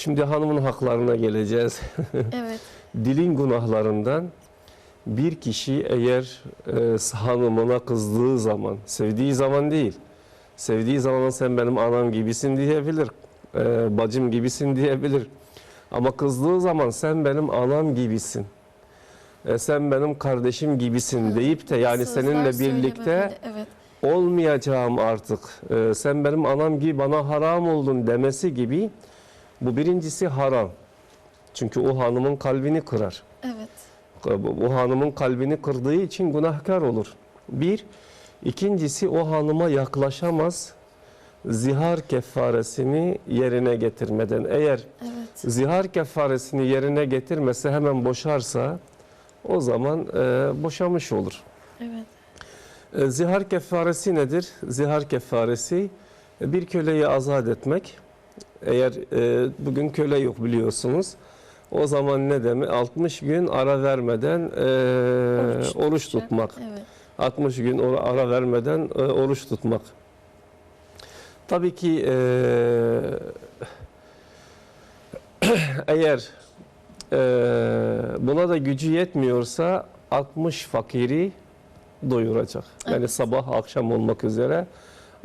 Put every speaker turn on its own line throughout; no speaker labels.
Şimdi hanımın haklarına geleceğiz.
Evet.
Dilin günahlarından bir kişi eğer e, hanımına kızdığı zaman, sevdiği zaman değil, sevdiği zaman sen benim anam gibisin diyebilir, e, bacım gibisin diyebilir. Ama kızdığı zaman sen benim anam gibisin, e, sen benim kardeşim gibisin deyip de yani
Sözler
seninle birlikte
Evet.
olmayacağım artık, e, sen benim anam gibi bana haram oldun demesi gibi bu birincisi haram. Çünkü o hanımın kalbini kırar.
Evet.
O hanımın kalbini kırdığı için günahkar olur. Bir. ikincisi o hanıma yaklaşamaz. Zihar kefaresini yerine getirmeden eğer
Evet.
zihar kefaresini yerine getirmese hemen boşarsa o zaman e, boşamış olur.
Evet.
E, zihar kefaresi nedir? Zihar kefaresi bir köleyi azat etmek. Eğer e, bugün köle yok biliyorsunuz. O zaman ne demek? 60 gün ara vermeden e, oruç,
tutacak.
tutmak.
Evet.
60 gün ara vermeden e, oruç tutmak. Tabii ki e, eğer e, buna da gücü yetmiyorsa 60 fakiri doyuracak. Yani
Evet.
sabah akşam olmak üzere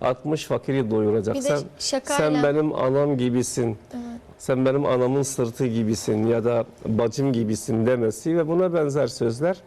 60 fakiri doyuracak. Sen,
şakayla.
sen benim anam gibisin.
Evet.
Sen benim anamın sırtı gibisin ya da bacım gibisin demesi ve buna benzer sözler